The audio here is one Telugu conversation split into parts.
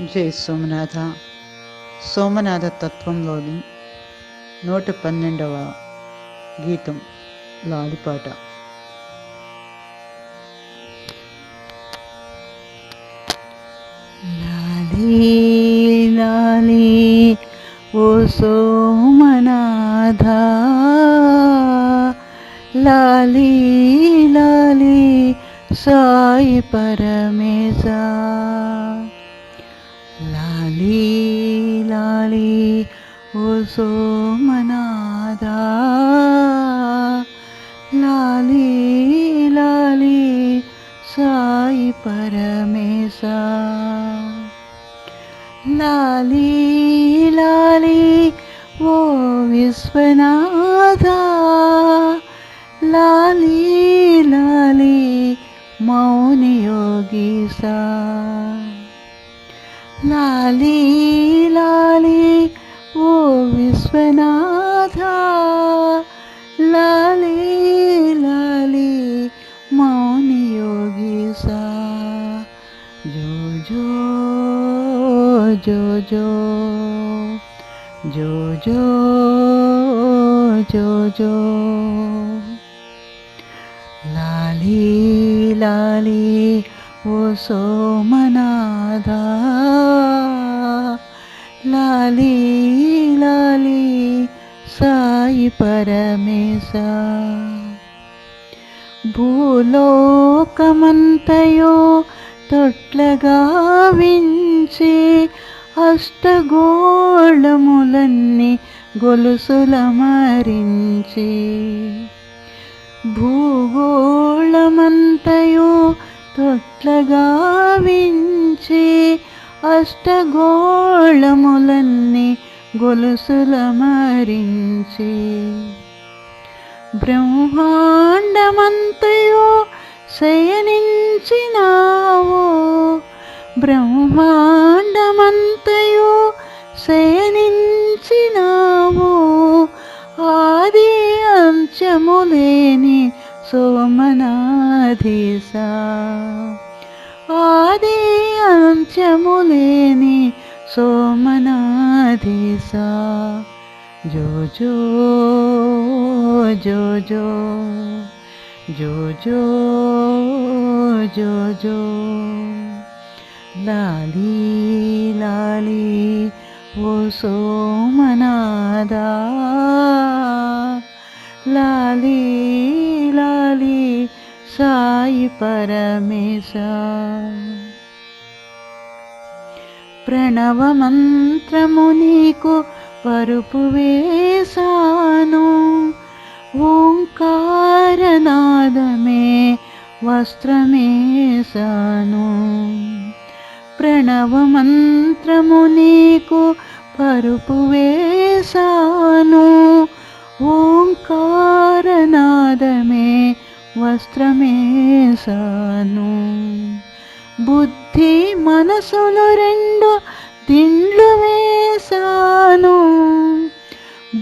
జై సోమనాథ. సోమనాథ తత్వంలోని నూట పన్నెండవ గీతం లాలిపాట. లాలి లాలి ఓ సోమనాథ. లాలి లాలి సాయి పరమేశా. ಲಾಲಿ ಲಾಲಿ, ಓ ಸೋಮನಾದ. ಲಾಲಿ ಲಾಲಿ, ಸಾಯಿ ಪರಮೇಶ. ಲಾಲಿ ಲಾಲಿ, ಓ ವಿಶ್ವನಾಥ. ಲಾಲಿ ಲಾಲಿ ಮೌನ ಯೋಗೀಸ लाली लाली ओ विश्वनाथा, लाली लाली, मौन योगी सा। जो जो जो जो जो जो जो जो। लाली लाली वो सोमनाधा లాలి లాలి సాయి పరమేశ. భూలోకమంతయో తొట్లగా వించి అష్టగోళములన్నీ గొలుసుల మరించి భూగోళమంతయో తొట్లగా వించి అష్టగోళములన్నీ గొలుసుల మరించి బ్రహ్మాండమంతయో శయనించినావో. బ్రహ్మాండమ సాంఖ్యములేని సోమనాధీస జోజో జోజో జోజో జోజో లాలీ లాలీ ఓ సోమనాదా లాలీ లాలీ సాయి పరమేశ ప్రణవమంత్రము నీకు పరుపు వేశాను ఓంకారనాదమే వస్త్రమేశాను. ప్రణవమంత్రము నీకు పరుపు వేశాను ఓంకారనాదమే వస్త్రమేశాను. బుద్ధి మనసులు రెండు దిండ్లు వేశాను.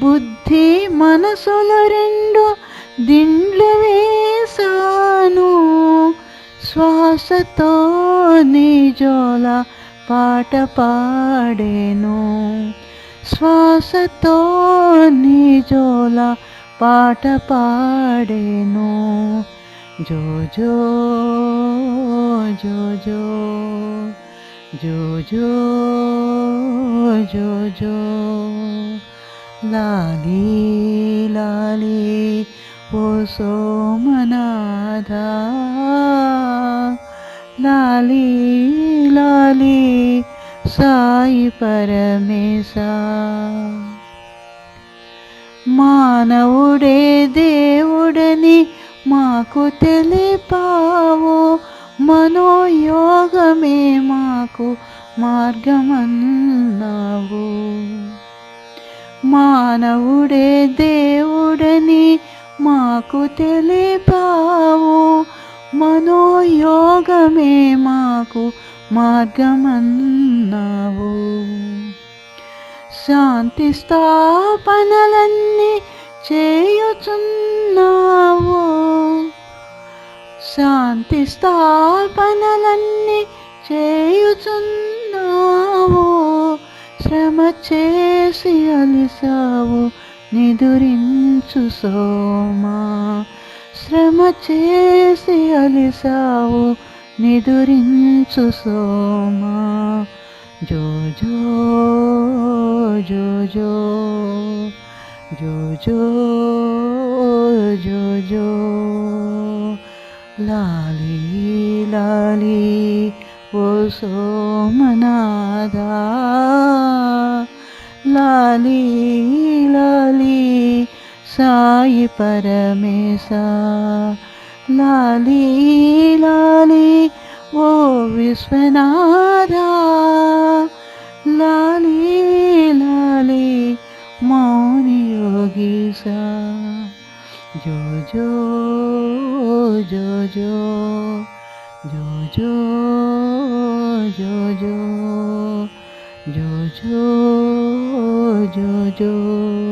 బుద్ధి మనసులు రెండు దిండ్లు వేశాను. శ్వాసతో నిజోల పాట పాడేను. శ్వాసతో నిజోల పాట పాడేను. జో జో ജോ ജോ ജോ ജോ ജോ ജോ. ലാലി ലാലി ഓ സോമനാഥ. ലാലി ലാലി സായി പരമേശ. మానవుడే ദേവുടനെ മാക്കു തെളിപ്പാവോ? మనోయోగమే మాకు మార్గమన్నావు. మానవుడే దేవుడని మాకు తెలిపావు. మనోయోగమే మాకు మార్గమన్నావు. శాంతి స్థాపనలన్నీ చేయుచున్నావు. శాంతి స్థాపనలన్నీ చేయుచున్నావు. శ్రమ చేసి అలిసావు నిదురించు సోమా. శ్రమ చేసి అలిసావు నిదురించు సోమా. జో జో జో జో జో జో. ലാലി ലാലി ഓ സോമനാഥ. ലാലി ലാലി സായി പരമേശ. ലാലി ലാലി ഓ വിശ്വനാഥ. ലാലി ലാലി മൗനി യോഗീശ ജോ ജോ jo jo jo jo jo jo jo jo